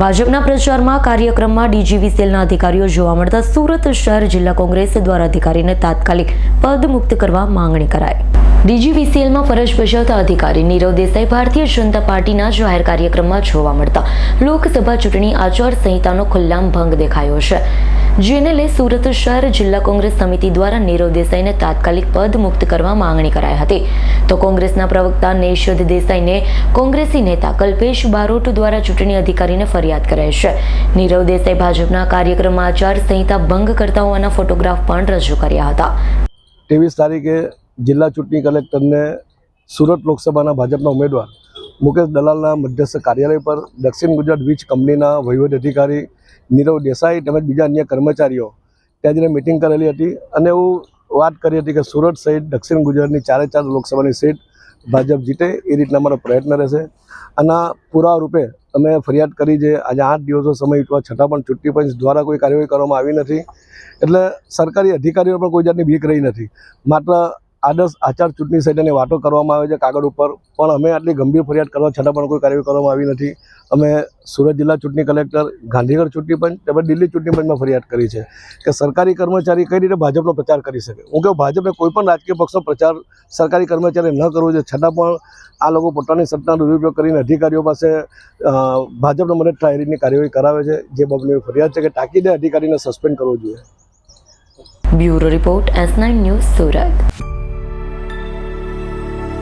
ભાજપના પ્રચારમાં કાર્યક્રમમાં ડીજીવીસીએલના અધિકારીઓ જોવા મળતા સુરત શહેર જિલ્લા કોંગ્રેસ દ્વારા અધિકારીને તાત્કાલિક પદ મુક્ત કરવા માંગણી કરાઈ. ડીજીવીસીએલમાં ફરજ બજાવતા અધિકારી નીરવ દેસાઈ ભારતીય જનતા પાર્ટીના જાહેર કાર્યક્રમમાં જોવા મળતા લોકસભા ચૂંટણી આચાર સંહિતાનો ખુલ્લામ ભંગ દેખાયો છે. જેને લઈ સુરત શહેર જિલ્લા કોંગ્રેસ સમિતિ દ્વારા નીરવ દેસાઈને તાત્કાલિક પદ મુક્ત કરવા માંગણી કરાઈ હતી. તો કોંગ્રેસના પ્રવક્તા નેશદ દેસાઈને કોંગ્રેસી નેતા કલ્પેશ બારોટ દ્વારા ચૂંટણી અધિકારીને ફરિયાદ કરાઈ છે. નીરવ દેસાઈ ભાજપના કાર્યક્રમમાં આચાર સંહિતા ભંગ કરતા હોવાના ફોટોગ્રાફ પણ રજૂ કર્યા હતા. ત્રેવીસ તારીખે જિલ્લા ચૂંટણી કલેક્ટરને સુરત લોકસભાના ભાજપના ઉમેદવાર મુકેશ દલાલના મધ્યસ્થ કાર્યાલય પર દક્ષિણ ગુજરાત વીજ કંપનીના વહીવટ અધિકારી નીરવ દેસાઈ તેમજ બીજા અન્ય કર્મચારીઓ ત્યાં જઈને મિટિંગ કરેલી હતી અને એવું વાત કરી હતી કે સુરત સહિત દક્ષિણ ગુજરાતની ચારે ચાર લોકસભાની સીટ ભાજપ જીતે એ રીતના અમારો પ્રયત્ન રહેશે. આના પુરાવા રૂપે અમે ફરિયાદ કરી છે આજે આઠ દિવસો સમય વીતવા છતાં પણ ચૂંટણી પંચ દ્વારા કોઈ કાર્યવાહી કરવામાં આવી નથી. એટલે સરકારી અધિકારીઓ પણ કોઈ જાતની બીક રહી નથી. માત્ર આદર્શ આચાર ચૂંટણી સહિતની વાતો કરવામાં આવે છે કાગળ ઉપર. પણ અમે આટલી ગંભીર ફરિયાદ કરવા છતાં પણ કોઈ કાર્યવાહી કરવામાં આવી નથી. અમે સુરત જિલ્લા ચૂંટણી કલેક્ટર, ગાંધીનગર ચૂંટણી પંચ, તેમજ દિલ્હી ચૂંટણી પંચમાં ફરિયાદ કરી છે કે સરકારી કર્મચારી કઈ રીતે ભાજપનો પ્રચાર કરી શકે. હું કહું, ભાજપે કોઈ પણ રાજકીય પક્ષનો પ્રચાર સરકારી કર્મચારી ન કરવો જોઈએ. છતાં પણ આ લોકો પોતાની સત્તાનો દુરુપયોગ કરીને અધિકારીઓ પાસે ભાજપનો મને રીતની કાર્યવાહી કરાવે છે. જે બાબતની ફરિયાદ છે કે તાકીદે અધિકારીને સસ્પેન્ડ કરવો જોઈએ. Bureau report S nine news Surat.